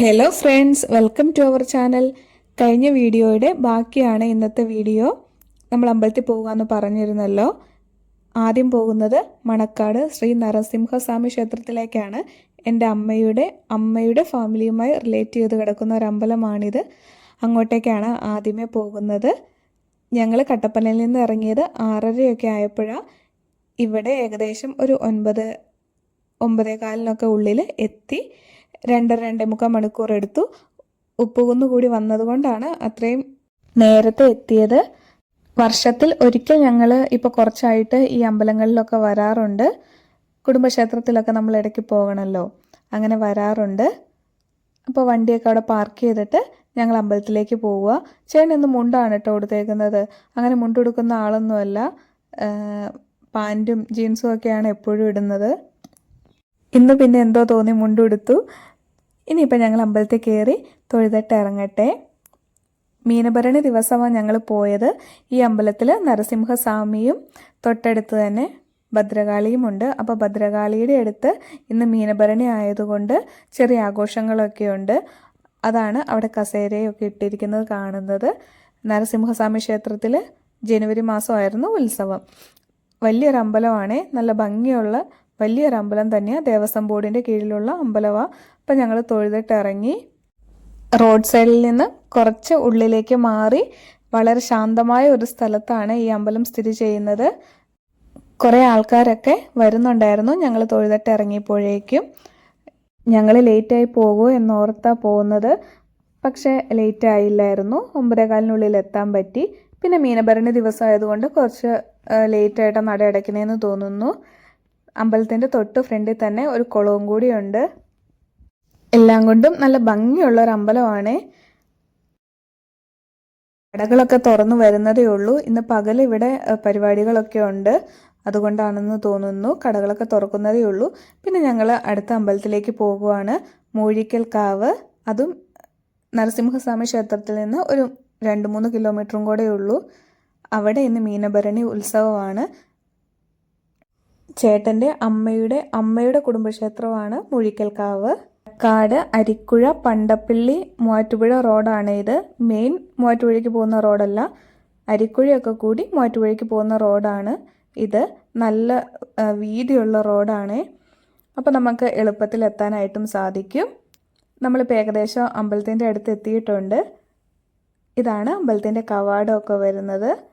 Hello friends welcome to our channel കഴിഞ്ഞ വീഡിയോയുടെ ബാക്കിയാണ് ഇന്നത്തെ വീഡിയോ. നമ്മൾ അമ്പലത്തിൽ പോകുകയെന്ന് പറഞ്ഞിരുന്നല്ലോ. ആദ്യം പോകുന്നത് മണക്കാട് ശ്രീ നരസിംഹസ്വാമി ക്ഷേത്രത്തിലേക്കാണ്. എന്റെ അമ്മയുടെ അമ്മയുടെ ഫാമിലിയുമായി റിലേറ്റ് ചെയ്ത് കിടക്കുന്ന ഒരു അമ്പലമാണിത്. അങ്ങോട്ടേക്കാണ് ആദ്യമേ പോകുന്നത്. ഞങ്ങൾ കട്ടപ്പനയിൽ നിന്ന് ഇറങ്ങിയത് ആറരയൊക്കെ ആയപ്പോഴാണ് ഇവിടെ ഏകദേശം ഒരു ഒൻപത് ഒമ്പതേ കാലിനൊക്കെ ഉള്ളിൽ എത്തി. രണ്ടര രണ്ടേ മുക്കാൽ മണിക്കൂർ എടുത്തു. ഉപ്പുകുന്ന് കൂടി വന്നതുകൊണ്ടാണ് അത്രയും നേരത്തെ എത്തിയത്. വർഷത്തിൽ ഒരിക്കൽ ഞങ്ങൾ ഇപ്പോൾ കുറച്ചായിട്ട് ഈ അമ്പലങ്ങളിലൊക്കെ വരാറുണ്ട്. കുടുംബക്ഷേത്രത്തിലൊക്കെ നമ്മൾ ഇടയ്ക്ക് പോകണമല്ലോ അങ്ങനെ വരാറുണ്ട്. അപ്പോൾ വണ്ടിയൊക്കെ അവിടെ പാർക്ക് ചെയ്തിട്ട് ഞങ്ങൾ അമ്പലത്തിലേക്ക് പോവുക. ചേട്ടൻ ഇന്ന് മുണ്ടാണ് കേട്ടോ കൊടുത്തേക്കുന്നത് അങ്ങനെ മുണ്ടുടുക്കുന്ന ആളൊന്നുമല്ല. പാന്റും ജീൻസും ഒക്കെയാണ് എപ്പോഴും ഇടുന്നത്. ഇന്ന് പിന്നെ എന്തോ തോന്നി മുണ്ടുടുത്തു ഇനിയിപ്പോൾ ഞങ്ങൾ അമ്പലത്തിൽ കയറി തൊഴുതിട്ട് ഇറങ്ങട്ടെ. മീനഭരണി ദിവസമാണ് ഞങ്ങൾ പോയത്. ഈ അമ്പലത്തിൽ നരസിംഹസ്വാമിയും തൊട്ടടുത്ത് തന്നെ ഭദ്രകാളിയുമുണ്ട് അപ്പോൾ ഭദ്രകാളിയുടെ അടുത്ത് ഇന്ന് മീനഭരണി ആയതുകൊണ്ട് ചെറിയ ആഘോഷങ്ങളൊക്കെ ഉണ്ട്. അതാണ് അവിടെ കസേരയൊക്കെ ഇട്ടിരിക്കുന്നത് കാണുന്നത്. നരസിംഹസ്വാമി ക്ഷേത്രത്തിൽ ജനുവരി മാസമായിരുന്നു ഉത്സവം. വലിയൊരു അമ്പലമാണ്. നല്ല ഭംഗിയുള്ള വലിയൊരു അമ്പലം തന്നെയാണ് ദേവസ്വം ബോർഡിന്റെ കീഴിലുള്ള അമ്പലമാണ് അപ്പം ഞങ്ങൾ തൊഴുതിട്ട് ഇറങ്ങി റോഡ് സൈഡിൽ നിന്ന് കുറച്ച് ഉള്ളിലേക്ക് മാറി വളരെ ശാന്തമായ ഒരു സ്ഥലത്താണ് ഈ അമ്പലം സ്ഥിതി ചെയ്യുന്നത്. കുറേ ആൾക്കാരൊക്കെ വരുന്നുണ്ടായിരുന്നു. ഞങ്ങൾ തൊഴുതിട്ട് ഇറങ്ങിയപ്പോഴേക്കും. ഞങ്ങൾ ലേറ്റായി പോകൂ എന്നോർത്താ പോകുന്നത്. പക്ഷേ ലേറ്റ് ആയില്ലായിരുന്നു. ഒമ്പതേകാലിനുള്ളിൽ എത്താൻ പറ്റി. പിന്നെ മീനഭരണി ദിവസം ആയതുകൊണ്ട് കുറച്ച് ലേറ്റായിട്ട് നട അടയ്ക്കണേന്ന് തോന്നുന്നു. അമ്പലത്തിന്റെ തൊട്ട് ഫ്രണ്ടിൽ തന്നെ ഒരു കുളവും കൂടിയുണ്ട്. എല്ലാം കൊണ്ടും നല്ല ഭംഗിയുള്ള ഒരു അമ്പലമാണ്. കടകളൊക്കെ തുറന്നു വരുന്നതേ ഉള്ളൂ. ഇന്ന് പകൽ ഇവിടെ പരിപാടികളൊക്കെ ഉണ്ട്. അതുകൊണ്ടാണെന്ന് തോന്നുന്നു കടകളൊക്കെ തുറക്കുന്നതേ ഉള്ളൂ. പിന്നെ ഞങ്ങൾ അടുത്ത അമ്പലത്തിലേക്ക് പോകുവാണ്. മൂഴിക്കൽ കാവ്. അതും നരസിംഹസ്വാമി ക്ഷേത്രത്തിൽ നിന്ന് ഒരു രണ്ട് മൂന്ന് കിലോമീറ്ററും കൂടെ ഉള്ളൂ. അവിടെ ഇന്ന് മീനഭരണി ഉത്സവമാണ്. ചേട്ടന്റെ അമ്മയുടെ അമ്മയുടെ കുടുംബക്ഷേത്രമാണ് മുഴിക്കൽക്കാവ്. കാട് അരിക്കുഴ പണ്ടപ്പള്ളി മൂവാറ്റുപുഴ റോഡാണ് ഇത്. മെയിൻ മൂവാറ്റുപുഴയ്ക്ക് പോകുന്ന റോഡല്ല. അരിക്കുഴയൊക്കെ കൂടി മൂവാറ്റുപുഴയ്ക്ക് പോകുന്ന റോഡാണ് ഇത്. നല്ല വീതിയുള്ള റോഡാണ്. അപ്പോൾ നമുക്ക് എളുപ്പത്തിൽ എത്താനായിട്ടും സാധിക്കും. നമ്മളിപ്പോൾ ഏകദേശം അമ്പലത്തിന്റെ അടുത്ത് എത്തിയിട്ടുണ്ട്. ഇതാണ് അമ്പലത്തിന്റെ കവാടമൊക്കെ വരുന്നത്.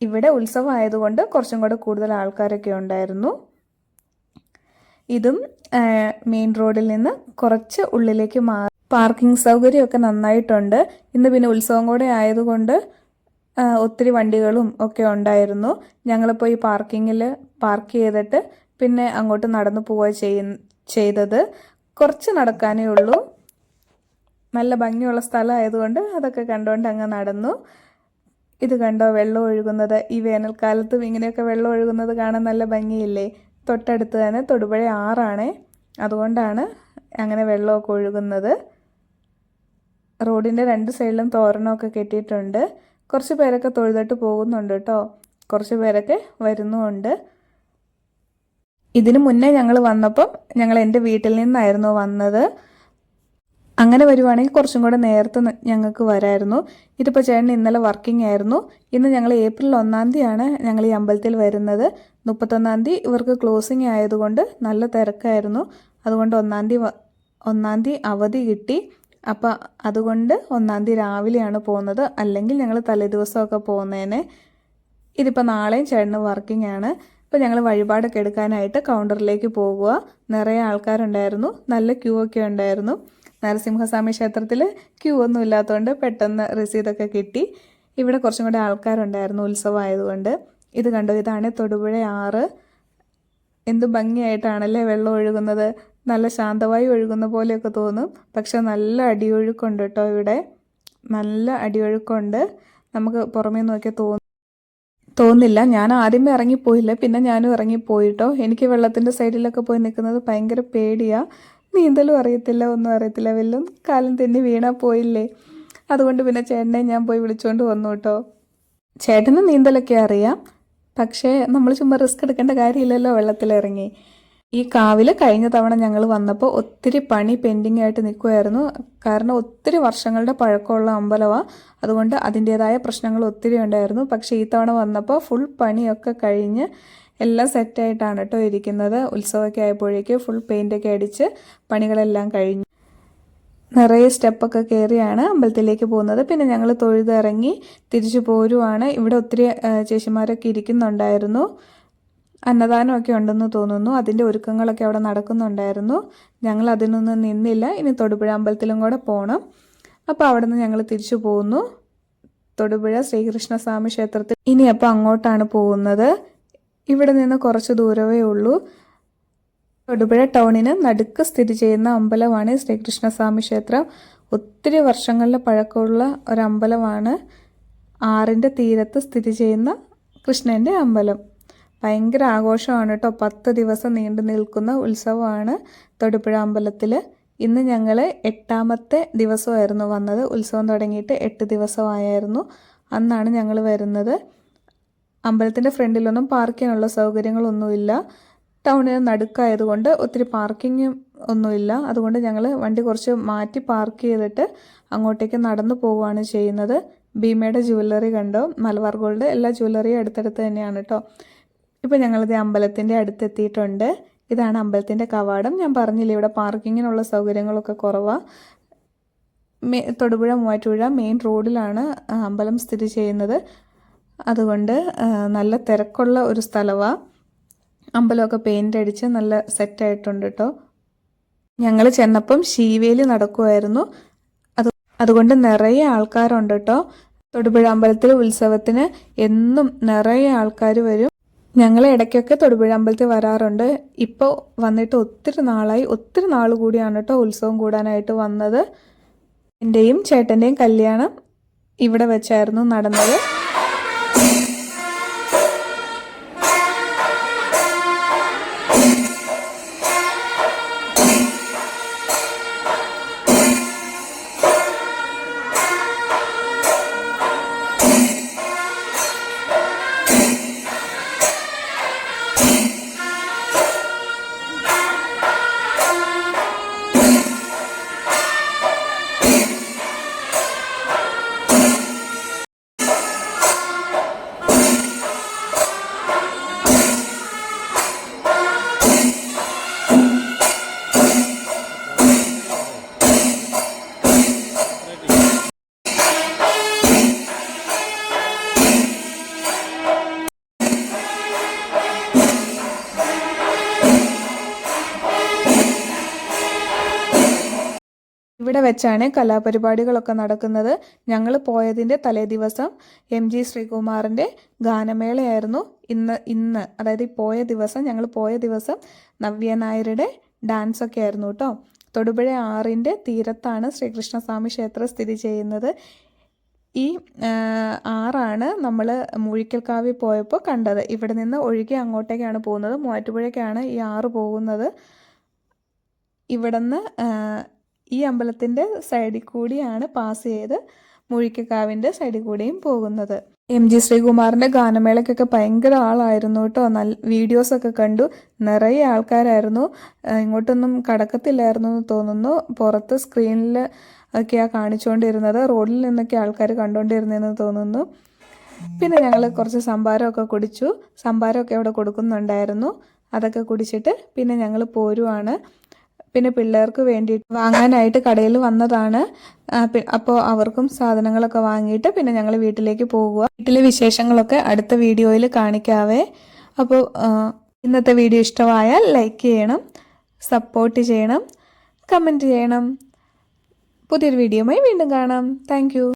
ഇവിടെ ഉത്സവം ആയതുകൊണ്ട് കുറച്ചും കൂടെ കൂടുതൽ ആൾക്കാരൊക്കെ ഉണ്ടായിരുന്നു. ഇതും മെയിൻ റോഡിൽ നിന്ന് കുറച്ച് ഉള്ളിലേക്ക് മാറി പാർക്കിംഗ് സൗകര്യമൊക്കെ നന്നായിട്ടുണ്ട്. ഇന്ന് പിന്നെ ഉത്സവം കൂടെ ആയതുകൊണ്ട് ഒത്തിരി വണ്ടികളും ഒക്കെ ഉണ്ടായിരുന്നു. ഞങ്ങളിപ്പോൾ ഈ പാർക്കിങ്ങിൽ പാർക്ക് ചെയ്തിട്ട് പിന്നെ അങ്ങോട്ട് നടന്നു പോവുക ചെയ്യ ചെയ്തത്. കുറച്ച് നടക്കാനേ ഉള്ളൂ. നല്ല ഭംഗിയുള്ള സ്ഥലമായതുകൊണ്ട് അതൊക്കെ കണ്ടുകൊണ്ട് അങ്ങ് നടന്നു. ഇത് കണ്ടോ വെള്ളം ഒഴുകുന്നത്? ഈ വേനൽക്കാലത്തും ഇങ്ങനെയൊക്കെ വെള്ളം ഒഴുകുന്നത് കാണാൻ നല്ല ഭംഗിയില്ലേ? തൊട്ടടുത്ത് തന്നെ തൊടുപുഴ ആറാണേ. അതുകൊണ്ടാണ് അങ്ങനെ വെള്ളമൊക്കെ ഒഴുകുന്നത്. റോഡിന്റെ രണ്ട് സൈഡിലും തോരണമൊക്കെ കെട്ടിയിട്ടുണ്ട്. കുറച്ച് പേരൊക്കെ തൊഴുതിട്ട് പോകുന്നുണ്ട് കേട്ടോ. കുറച്ച് പേരൊക്കെ വരുന്നുമുണ്ട്. ഇതിനു മുന്നേ ഞങ്ങൾ വന്നപ്പം ഞങ്ങൾ എന്റെ വീട്ടിൽ നിന്നായിരുന്നു വന്നത്. അങ്ങനെ വരുവാണെങ്കിൽ കുറച്ചും കൂടെ നേരത്തെ ഞങ്ങൾക്ക് വരായിരുന്നു. ഇതിപ്പോൾ ചേട്ടൻ ഇന്നലെ വർക്കിംഗ് ആയിരുന്നു. ഇന്ന് ഞങ്ങൾ ഏപ്രിൽ ഒന്നാം തീയതിയാണ് ഞങ്ങൾ ഈ അമ്പലത്തിൽ വരുന്നത്. മുപ്പത്തൊന്നാം തീയതി ഇവർക്ക് ക്ലോസിങ് ആയതുകൊണ്ട് നല്ല തിരക്കായിരുന്നു. അതുകൊണ്ട് ഒന്നാം തീയതി ഒന്നാം തീയതി അവധി കിട്ടി. അപ്പോൾ അതുകൊണ്ട് ഒന്നാം തീയതി രാവിലെയാണ് പോകുന്നത്. അല്ലെങ്കിൽ ഞങ്ങൾ തലേദിവസമൊക്കെ പോകുന്നതിന്. ഇതിപ്പോൾ നാളെയും ചേട്ടന് വർക്കിംഗ് ആണ്. ഇപ്പോൾ ഞങ്ങൾ വഴിപാടൊക്കെ എടുക്കാനായിട്ട് കൗണ്ടറിലേക്ക് പോകുക നിറയെ ആൾക്കാരുണ്ടായിരുന്നു. നല്ല ക്യൂ ഒക്കെ ഉണ്ടായിരുന്നു. നരസിംഹസ്വാമി ക്ഷേത്രത്തിൽ ക്യൂ ഒന്നും ഇല്ലാത്തതുകൊണ്ട് പെട്ടെന്ന് രസീതൊക്കെ കിട്ടി. ഇവിടെ കുറച്ചും കൂടെ ആൾക്കാരുണ്ടായിരുന്നു ഉത്സവമായതുകൊണ്ട്. ഇത് കണ്ടു ഇതാണ് തൊടുപുഴ ആറ്. എന്ത് ഭംഗിയായിട്ടാണല്ലേ വെള്ളം ഒഴുകുന്നത്. നല്ല ശാന്തമായി ഒഴുകുന്ന പോലെയൊക്കെ തോന്നും. പക്ഷെ നല്ല അടിയൊഴുക്കുണ്ട് കേട്ടോ ഇവിടെ. നല്ല അടിയൊഴുക്കുണ്ട്. നമുക്ക് പുറമേ നോക്കിയാൽ തോന്നും തോന്നില്ല. ഞാൻ ആദ്യമേ ഇറങ്ങിപ്പോയില്ല. പിന്നെ ഞാനും ഇറങ്ങിപ്പോയിട്ടോ എനിക്ക് വെള്ളത്തിന്റെ സൈഡിലൊക്കെ പോയി നിൽക്കുന്നത് ഭയങ്കര പേടിയാണ് നീന്തലും അറിയത്തില്ല ഒന്നും അറിയത്തില്ല. വല്ലതും കാലം തന്നെ വീണാ പോയില്ലേ? അതുകൊണ്ട് പിന്നെ ചേട്ടനെ ഞാൻ പോയി വിളിച്ചുകൊണ്ട് വന്നു കേട്ടോ. ചേട്ടന് നീന്തലൊക്കെ അറിയാം പക്ഷേ നമ്മൾ ചുമ്മാ റിസ്ക് എടുക്കേണ്ട കാര്യമില്ലല്ലോ വെള്ളത്തിലിറങ്ങി. ഈ കാവിൽ കഴിഞ്ഞ തവണ ഞങ്ങൾ വന്നപ്പോൾ ഒത്തിരി പണി പെൻഡിങ് ആയിട്ട് നിൽക്കുമായിരുന്നു കാരണം ഒത്തിരി വർഷങ്ങളുടെ പഴക്കമുള്ള അമ്പലമാണ് അതുകൊണ്ട് അതിന്റേതായ പ്രശ്നങ്ങൾ ഒത്തിരി ഉണ്ടായിരുന്നു. പക്ഷേ ഈ തവണ വന്നപ്പോൾ ഫുൾ പണിയൊക്കെ കഴിഞ്ഞ് എല്ലാം സെറ്റായിട്ടാണ് കേട്ടോ ഇരിക്കുന്നത്. ഉത്സവമൊക്കെ ആയപ്പോഴേക്ക് ഫുൾ പെയിന്റൊക്കെ അടിച്ച് പണികളെല്ലാം കഴിഞ്ഞു. നിറയെ സ്റ്റെപ്പൊക്കെ കയറിയാണ് അമ്പലത്തിലേക്ക് പോകുന്നത്. പിന്നെ ഞങ്ങൾ തൊഴുതിറങ്ങി തിരിച്ചു പോരുവാണ്. ഇവിടെ ഒത്തിരി ചേച്ചിമാരൊക്കെ ഇരിക്കുന്നുണ്ടായിരുന്നു. അന്നദാനമൊക്കെ ഉണ്ടെന്ന് തോന്നുന്നു. അതിന്റെ ഒരുക്കങ്ങളൊക്കെ അവിടെ നടക്കുന്നുണ്ടായിരുന്നു. ഞങ്ങൾ അതിനൊന്നും നിന്നില്ല. ഇനി തൊടുപുഴ അമ്പലത്തിലും കൂടെ പോകണം അപ്പോൾ അവിടെ നിന്ന് ഞങ്ങൾ തിരിച്ചു പോകുന്നു തൊടുപുഴ ശ്രീകൃഷ്ണസ്വാമി ക്ഷേത്രത്തിൽ. ഇനി അപ്പോൾ അങ്ങോട്ടാണ് പോകുന്നത്. ഇവിടെ നിന്ന് കുറച്ച് ദൂരമേ ഉള്ളൂ. തൊടുപുഴ ടൗണിന് നടുക്ക് സ്ഥിതി ചെയ്യുന്ന അമ്പലമാണ് ശ്രീകൃഷ്ണസ്വാമി ക്ഷേത്രം. ഒത്തിരി വർഷങ്ങളുടെ പഴക്കമുള്ള ഒരു അമ്പലമാണ്. ആറിന്റെ തീരത്ത് സ്ഥിതി ചെയ്യുന്ന കൃഷ്ണന്റെ അമ്പലം. ഭയങ്കര ആഘോഷമാണ് കേട്ടോ. പത്ത് ദിവസം നീണ്ടു നിൽക്കുന്ന ഉത്സവമാണ് തൊടുപുഴ അമ്പലത്തിൽ ഇന്ന് ഞങ്ങൾ എട്ടാമത്തെ ദിവസമായിരുന്നു വന്നത്. ഉത്സവം തുടങ്ങിയിട്ട് എട്ട് ദിവസമായിരുന്നു അന്നാണ് ഞങ്ങൾ വരുന്നത്. അമ്പലത്തിന്റെ ഫ്രണ്ടിലൊന്നും പാർക്ക് ചെയ്യാനുള്ള സൗകര്യങ്ങളൊന്നുമില്ല. ടൗണിന് നടുക്കായതുകൊണ്ട് ഒത്തിരി പാർക്കിംഗ് ഒന്നുമില്ല. അതുകൊണ്ട് ഞങ്ങൾ വണ്ടി കുറച്ച് മാറ്റി പാർക്ക് ചെയ്തിട്ട് അങ്ങോട്ടേക്ക് നടന്നു പോവുകയാണ് ചെയ്യുന്നത്. ഭീമയുടെ ജുവല്ലറി കണ്ടോ? മലബാർ ഗോൾഡ് എല്ലാ ജുവല്ലറിയും അടുത്തടുത്ത് തന്നെയാണ് കേട്ടോ ഇപ്പോൾ ഞങ്ങളിത് അമ്പലത്തിന്റെ അടുത്തെത്തിയിട്ടുണ്ട്. ഇതാണ് അമ്പലത്തിന്റെ കവാടം. ഞാൻ പറഞ്ഞില്ല ഇവിടെ പാർക്കിങ്ങിനുള്ള സൗകര്യങ്ങളൊക്കെ കുറവാണ് മേ തൊടുപുഴ മൂവാറ്റുപുഴ മെയിൻ റോഡിലാണ് അമ്പലം സ്ഥിതി ചെയ്യുന്നത്. അതുകൊണ്ട് നല്ല തിരക്കുള്ള ഒരു സ്ഥലമാണ് അമ്പലമൊക്കെ പെയിന്റ് അടിച്ച് നല്ല സെറ്റായിട്ടുണ്ട് കേട്ടോ ഞങ്ങൾ ചെന്നപ്പം ശീവേലി നടക്കുമായിരുന്നു അത് അതുകൊണ്ട് നിറയെ ആൾക്കാരുണ്ട് കേട്ടോ തൊടുപുഴ അമ്പലത്തിൽ ഉത്സവത്തിന് എന്നും നിറയെ ആൾക്കാർ വരും. ഞങ്ങൾ ഇടയ്ക്കൊക്കെ തൊടുപുഴ അമ്പലത്തിൽ വരാറുണ്ട്. ഇപ്പോൾ വന്നിട്ട് ഒത്തിരി നാളായി. ഒത്തിരി നാൾ കൂടിയാണ് കേട്ടോ ഉത്സവം കൂടാനായിട്ട് വന്നത്. എന്റെയും ചേട്ടന്റെയും കല്യാണം ഇവിടെ വെച്ചായിരുന്നു നടന്നത്. ഇവിടെ വെച്ചാണ് കലാപരിപാടികളൊക്കെ നടക്കുന്നത്. ഞങ്ങൾ പോയതിന്റെ തലേ ദിവസം എം ജി ശ്രീകുമാറിന്റെ ഗാനമേളയായിരുന്നു. ഇന്ന് ഇന്ന് അതായത് ഈ പോയ ദിവസം ഞങ്ങൾ പോയ ദിവസം നവ്യ നായരുടെ ഡാൻസ് ഒക്കെ ആയിരുന്നു കേട്ടോ തൊടുപുഴ ആറിന്റെ തീരത്താണ് ശ്രീകൃഷ്ണസ്വാമി ക്ഷേത്രം സ്ഥിതി ചെയ്യുന്നത്. ഈ ആറാണ് നമ്മൾ മൂഴിക്കൽക്കാവിൽ പോയപ്പോൾ കണ്ടത്. ഇവിടെ നിന്ന് ഒഴുകി അങ്ങോട്ടേക്കാണ് പോകുന്നത്. മൂവാറ്റുപുഴയ്ക്കാണ് ഈ ആറ് പോകുന്നത്. ഇവിടുന്ന് ഈ അമ്പലത്തിന്റെ സൈഡിൽ കൂടിയാണ് പാസ് ചെയ്ത് മുഴിക്കക്കാവിന്റെ സൈഡിൽ കൂടിയും പോകുന്നത്. എം ജി ശ്രീകുമാറിന്റെ ഗാനമേളയ്ക്കൊക്കെ ഭയങ്കര ആളായിരുന്നു കേട്ടോ. നല്ല വീഡിയോസൊക്കെ കണ്ടു. നിറയെ ആൾക്കാരായിരുന്നു. ഇങ്ങോട്ടൊന്നും കടക്കത്തില്ലായിരുന്നു എന്ന് തോന്നുന്നു. പുറത്ത് സ്ക്രീനിൽ ഒക്കെയാണ് കാണിച്ചുകൊണ്ടിരുന്നത്. റോഡിൽ നിന്നൊക്കെ ആൾക്കാർ കണ്ടുകൊണ്ടിരുന്നതെന്ന് തോന്നുന്നു. പിന്നെ ഞങ്ങൾ കുറച്ച് സംഭാരമൊക്കെ കുടിച്ചു. സംഭാരമൊക്കെ അവിടെ കൊടുക്കുന്നുണ്ടായിരുന്നു. അതൊക്കെ കുടിച്ചിട്ട് പിന്നെ ഞങ്ങൾ പോരുവാണ്. പിന്നെ പിള്ളേർക്ക് വേണ്ടി വാങ്ങാനായിട്ട് കടയിൽ വന്നതാണ്. അപ്പോൾ അവർക്കും സാധനങ്ങളൊക്കെ വാങ്ങിയിട്ട് പിന്നെ ഞങ്ങൾ വീട്ടിലേക്ക് പോകുക. വീട്ടിലെ വിശേഷങ്ങളൊക്കെ അടുത്ത വീഡിയോയിൽ കാണിക്കാവേ. അപ്പോൾ ഇന്നത്തെ വീഡിയോ ഇഷ്ടമായാൽ ലൈക്ക് ചെയ്യണം സപ്പോർട്ട് ചെയ്യണം കമന്റ് ചെയ്യണം. പുതിയൊരു വീഡിയോയുമായി വീണ്ടും കാണാം. താങ്ക്